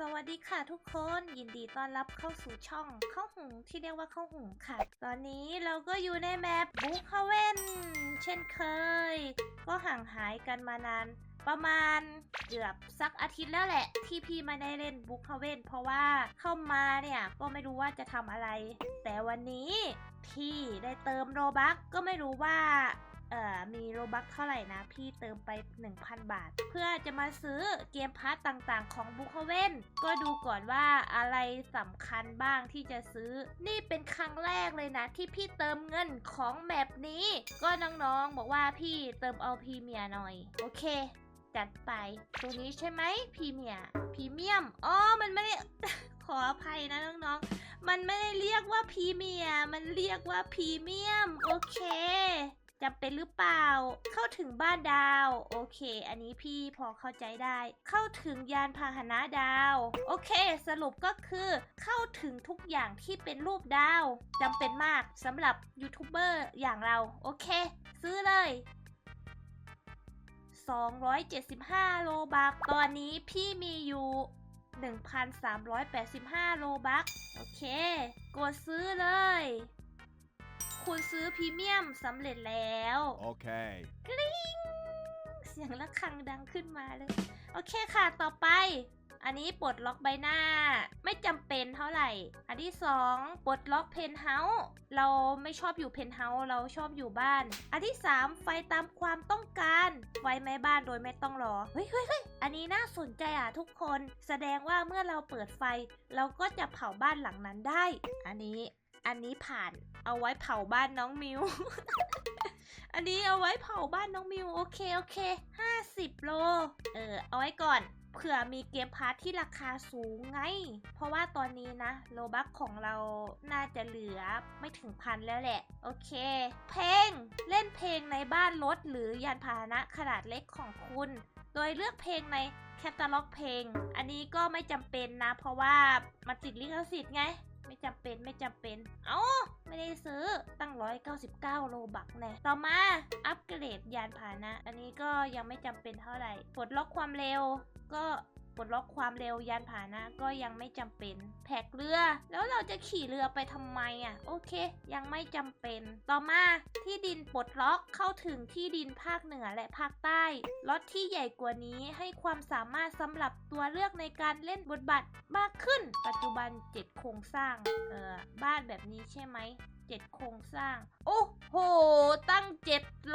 สวัสดีค่ะทุกคนยินดีต้อนรับเข้าสู่ช่องข้าวหุงที่เรียกว่าข้าวหุงค่ะ ตอนนี้เราก็อยู่ในแมปบุ๊คเฮเวนเช่นเคย ก็ห่างหายกันมานาน ประมาณเกือบสักอาทิตย์แล้วแหละ ที่พี่ม่ได้เล่นบุ๊คเฮเวนเพราะว่าเข้ามาเนี่ยก็ไม่รู้ว่าจะทำอะไร แต่วันนี้พี่ได้เติมโรบัคก็ไม่รู้ว่า เอ่อมีโรบัคเท่าไหร่นะพี่เติมไป 1,000 บาท เพื่อจะมาซื้อเกมพาร์ตต่างๆ ของบุคเวนก็ดูก่อนว่าอะไรสำคัญบ้างที่จะซื้อ นี่เป็นครั้งแรกเลยนะ ที่พี่เติมเงินของแมปนี้ ก็น้องๆบอกว่าพี่เติมเอาพรีเมียหน่อย โอเค จัดไปตรงนี้ใช่ไหมพรีเมียพรีเมียมอ๋อมันไม่ได้ ขออภัยนะน้องๆมันไม่ได้เรียกว่าพรีเมียมันเรียกว่าพรีเมียม โอเค จำเป็นหรือเปล่า เข้าถึงบ้านดาว โอเค อันนี้พี่พอเข้าใจได้ เข้าถึงยานพาหนะดาว โอเค สรุปก็คือ เข้าถึงทุกอย่างที่เป็นรูปดาวจำเป็นมากสำหรับยูทูบเบอร์อย่างเรา โอเค ซื้อเลย275 โลบัก ตอนนี้พี่มีอยู่ 1,385 โลบัก โอเค กดซื้อเลย คุณซื้อพรีเมียมสำเร็จแล้ว Okay. กริ๊งเสียงระฆังดังขึ้นมาเลย โอเคค่ะต่อไป อันนี้ปลดล็อกใบหน้า ไม่จำเป็นเท่าไหร่ อันที่สองปลดล็อกเพนท์เฮาส์เราไม่ชอบอยู่เพนท์เฮาส์เราชอบอยู่บ้าน อันที่สามไฟตามความต้องการ ไฟแม่บ้านโดยไม่ต้องรอเฮ้ยเฮ้ยเฮ้ยอันนี้น่าสนใจอะทุกคน แสดงว่าเมื่อเราเปิดไฟ เราก็จะเผาบ้านหลังนั้นได้ อันนี้ อันนี้ผ่านเอาไว้เผาบ้านน้องมิว อันนี้เอาไว้เผาบ้านน้องมิวโอเคโอเค50โล เออเอาไว้ก่อนเผื่อมีเกมพาร์ทที่ราคาสูงไง เพราะว่าตอนนี้นะโลบัคของเราน่าจะเหลือไม่ถึงพันแล้วแหละ โอเค เพลง เล่นเพลงในบ้านรถหรือยานพาหนะขนาดเล็กของคุณ โดยเลือกเพลงในแคตตาล็อกเพลง อันนี้ก็ไม่จำเป็นนะ เพราะว่ามันติดลิขสิทธิ์ไง ไม่จำเป็นไม่จำเป็น เอ้าไม่ได้ซื้อตั้ง 199 โลบักแน่ต่อมาอัปเกรดยานพาหนะ อันนี้ก็ยังไม่จำเป็นเท่าไหร่ปลดล็อกความเร็วก็ ปลดล็อกความเร็วยานพาหนะก็ยังไม่จำเป็น แผกเรือ แล้วเราจะขี่เรือไปทำไมอะ โอเค ยังไม่จำเป็น ต่อมาที่ดินปลดล็อกเข้าถึงที่ดินภาคเหนือและภาคใต้ล็อตที่ใหญ่กว่านี้ให้ความสามารถสำหรับตัวเลือกในการเล่นบทบาทมากขึ้น ปัจจุบัน 7 โครงสร้าง เอ่อ บ้านแบบนี้ใช่ไหม7 โครงสร้าง โอ้โห ตั้ง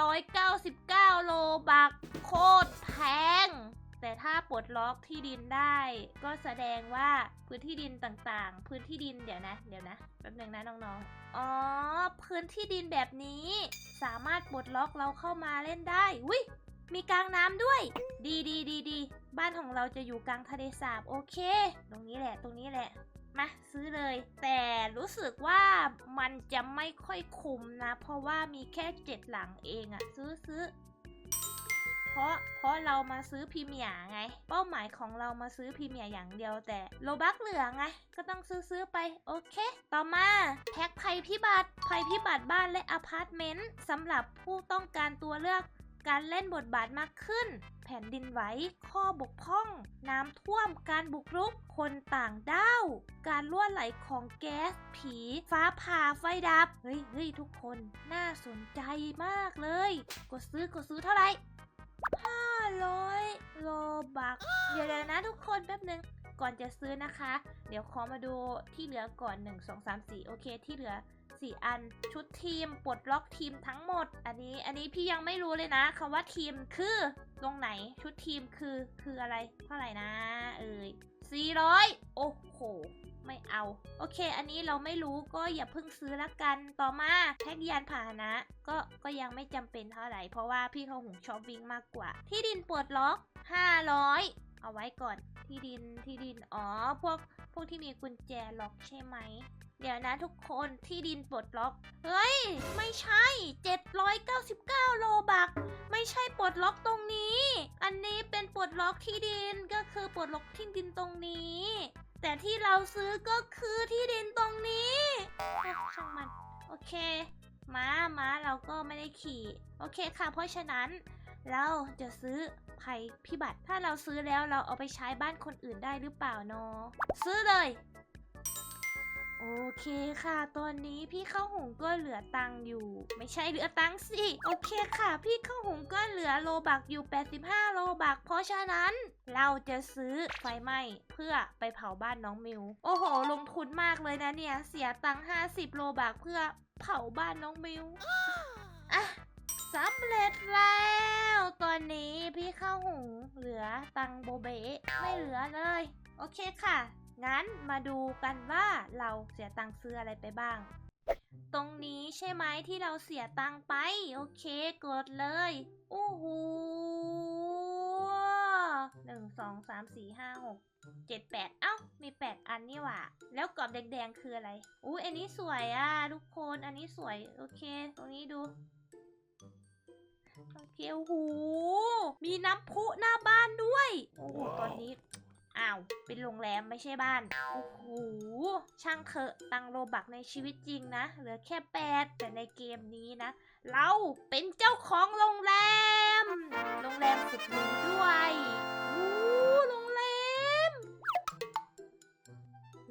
799 โลบักโคตรแพง แต่ถ้าปลดล็อกที่ดินได้ ก็แสดงว่าพื้นที่ดินต่างๆ พื้นที่ดินเดี๋ยวนะ เดี๋ยวนะแป๊บนึงนะน้องๆ อ๋อ พื้นที่ดินแบบนี้ สามารถปลดล็อกเราเข้ามาเล่นได้วิมีกลางน้ำด้วย ดีดีดีดี บ้านของเราจะอยู่กลางทะเลสาบ โอเค ตรงนี้แหละ ตรงนี้แหละ มาซื้อเลย แต่รู้สึกว่ามันจะไม่ค่อยคุ้มนะ เพราะว่ามีแค่เจ็ดหลังเองอะซื้อซื้อ เพราะเพราะเรามาซื้อพรีเมียร์ไง เป้าหมายของเรามาซื้อพรีเมียร์อย่างเดียวแต่โลบักเหลือไง ก็ต้องซื้อซื้อไป โอเค ต่อมาแพ็คภัยพิบัติภัยพิบัติบ้านและอพาร์ตเมนต์สำหรับผู้ต้องการตัวเลือกการเล่นบทบาทมากขึ้น แผ่นดินไหว ข้อบกพร่อง น้ำท่วม การบุกรุก คนต่างด้าว การล่วไหลของแก๊ส ผี ฟ้าผ่า ไฟดับ เฮ้ยเฮ้ยทุกคน น่าสนใจมากเลย กดซื้อกดซื้อเท่าไหร่ 500 โลบัก เดี๋ยวเดี๋ยวนะทุกคนแป๊บนึง ก่อนจะซื้อนะคะ เดี๋ยวขอมาดูที่เหลือก่อน 1 2 3 4 โอเค ที่เหลือ 4 อัน ชุดทีม ปลดล็อกทีมทั้งหมด อันนี้ อันนี้พี่ยังไม่รู้เลยนะคำว่าทีมคือตรงไหน ชุดทีมคือ คืออะไร เท่าไหร่นะ เอ่ย400 โอ้โห ไม่เอา โอเค อันนี้เราไม่รู้ก็อย่าเพิ่งซื้อละกัน ต่อมาแท็กยานพาหนะ ก็ก็ยังไม่จำเป็นเท่าไหร่ เพราะว่าพี่เขาหุงชอบวิ่งมากกว่า ที่ดินปลดล็อก 500 เอาไว้ก่อน ที่ดินที่ดินอ๋อพวกพวกที่มีกุญแจล็อกใช่ไหมเดี๋ยวนะทุกคนที่ดินปลดล็อก เฮ้ย ไม่ใช่ 799 โลบัก ไม่ใช่ปลดล็อกตรงนี้ อันนี้เป็นปลดล็อกที่ดินก็คือปลดล็อกที่ดินตรงนี้ แต่ที่เราซื้อก็คือที่ดินตรงนี้ช่างมัน โอเค ม้าม้าเราก็ไม่ได้ขี่ โอเคค่ะ เพราะฉะนั้นเราจะซื้อภัยพิบัติ ถ้าเราซื้อแล้วเราเอาไปใช้บ้านคนอื่นได้หรือเปล่าเนาะซื้อเลย โอเคค่ะ ตอนนี้พี่ข้าวหงก็เหลือตังค์อยู่ ไม่ใช่เหลือตังค์สิ โอเคค่ะ พี่ข้าวหงก็เหลือโลบักอยู่ 85 โลบัก เพราะฉะนั้นเราจะซื้อไฟไหม้เพื่อไปเผาบ้านน้องมิว โอ้โห ลงทุนมากเลยนะเนี่ย เสียตังค์50 โลบักเพื่อเผาบ้านน้องมิวอะสำเร็จแล้ว ตอนนี้พี่ข้าวหงเหลือตังโบเบะไม่เหลือเลย โอเคค่ะ งั้นมาดูกันว่าเราเสียตังค์ซื้ออะไรไปบ้าง ตรงนี้ใช่ไหมที่เราเสียตังค์ไป โอเคกดเลยโอ้โหหนึ่งสองสามสี่ห้าหกเจ็ดแปดเอ้า มีแปดอันนี่หว่า แล้วกรอบแดงๆคืออะไรอุ้อันนี้สวยอะทุกคน อันนี้สวย โอเค ตรงนี้ดู โอเคโอ้โหมีน้ำพุหน้าบ้านด้วย โอ้โห ตอนนี้ อ้าว เป็นโรงแรมไม่ใช่บ้าน โอ้โห ช่างเถอะตังโลบักในชีวิตจริงนะ เหลือแค่แปดแต่ในเกมนี้นะ เราเป็นเจ้าของโรงแรม โรงแรมสุดหรูด้วยโอ้โรงแรม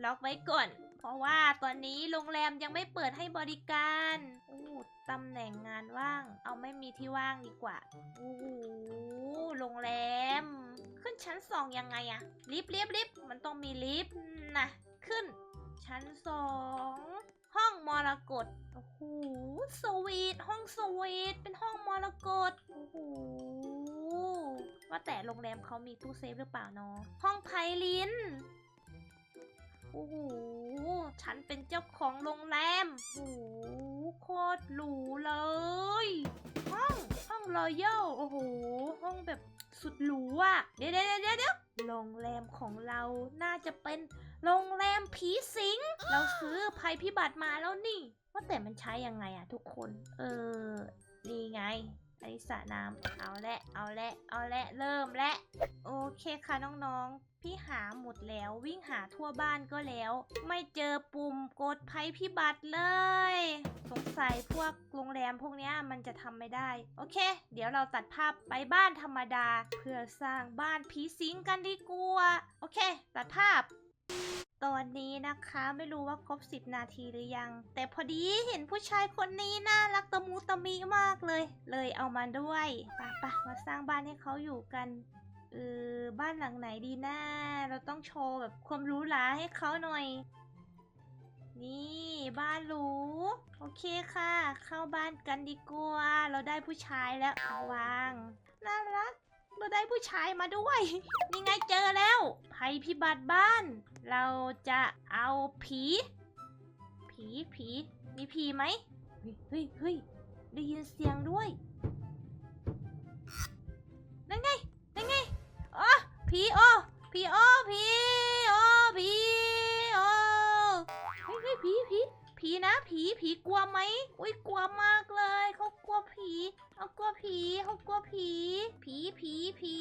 ล็อกไว้ก่อน เพราะว่าตอนนี้โรงแรมยังไม่เปิดให้บริการโอ้ตำแหน่งงานว่าง เอาไม่มีที่ว่างดีกว่า โอ้โห โรงแรม ขึ้นชั้นสองยังไงอะลิฟต์ลิฟต์ลิฟต์มันต้องมีลิฟต์นะขึ้น ชั้นสองห้องมรกตโอ้โหสวีทห้องสวีทเป็นห้องมรกตโอ้โหว่าแต่โรงแรมเขามีตู้เซฟหรือเปล่าเนาะห้องไพลินโอ้โหฉันเป็นเจ้าของโรงแรมโอ้โหโคตรหรูเลย ห้องห้องรอยัลโอ้โหห้องแบบ สุดหรูอะเดี๋ยวเดี๋ยวเดี๋ยวเดี๋ยวโรงแรมของเราน่าจะเป็นโรงแรมผีสิง เราซื้อภัยพิบัติมาแล้วนี่ ว่าแต่มันใช้ยังไงอะทุกคน เออ นี่ไงไอสระน้ำเอาละ เอาละ เอาละ เริ่มและ โอเคค่ะน้องๆ พี่หาหมดแล้ววิ่งหาทั่วบ้านก็แล้ว ไม่เจอปุ่มกดภัยพิบัติเลย สงสัยพวกโรงแรมพวกนี้มันจะทำไม่ได้ โอเค เดี๋ยวเราตัดภาพไปบ้านธรรมดา เพื่อสร้างบ้านผีสิงกันดีกว่าโอเค ตัดภาพตอนนี้นะคะไม่รู้ว่าครบ 10 นาทีหรือยัง แต่พอดีเห็นผู้ชายคนนี้น่ารักตะมูตะมิมากเลย เลยเอามาด้วยปะปะมาสร้างบ้านให้เขาอยู่กัน เออบ้านหลังไหนดีนะเราต้องโชว์แบบความรู้หลาให้เขาหน่อย นี่บ้านหรูโอเคค่ะ เข้าบ้านกันดีกว่าเราได้ผู้ชายแล้ววางน่ารักเราได้ผู้ชายมาด้วยนี่ไงเจอแล้วภัยพิบัติบ้าน เราจะเอาผี ผีผีมีผีไหมเฮ้ยเฮ้ยได้ยินเสียงด้วย ผีโอผีโอผีโอผีโอเฮ้ยเฮ้ยผีผีผีนะผีผีกลัวไหมอุ้ยกลัวมากเลยเขากลัวผีเอากลัวผีเขากลัวผีผีผีผี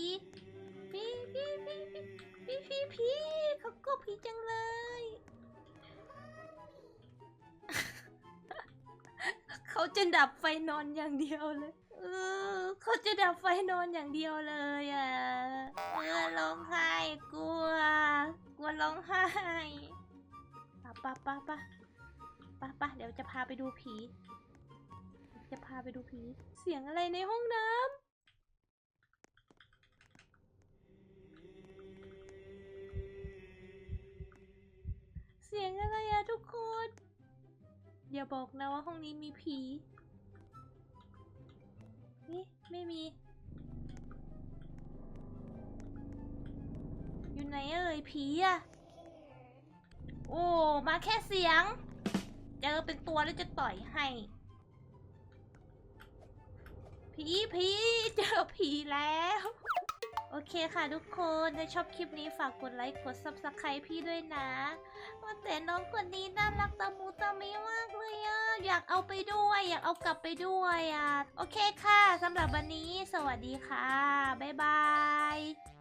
ผีผีผีผีผีผีผีเขากลัวผีจังเลยเขาจะดับไฟนอนอย่างเดียวเลยเออ เขาจะดับไฟนอนอย่างเดียวเลยอะเออร้องไห้กลัว กลัวร้องไห้ปะปะปะปะปะปะเดี๋ยวจะพาไปดูผี จะพาไปดูผี เสียงอะไรในห้องน้ำเสียงอะไรอะทุกคน อย่าบอกนะว่าห้องนี้มีผี ผีอะโอ้ มาแค่เสียง เจอเป็นตัวแล้วจะต่อยให้ ผีผีเจอผีแล้ว โอเคค่ะทุกคนถ้าชอบคลิปนี้ฝากกดไลค์กด subscribe พี่ด้วยนะว่าแต่น้องคนนี้น่ารักตะมูตะมิมากเลยอะอยากเอาไปด้วย อยากเอากลับไปด้วยอะโอเคค่ะสำหรับวันนี้ สวัสดีค่ะ บ๊ายบาย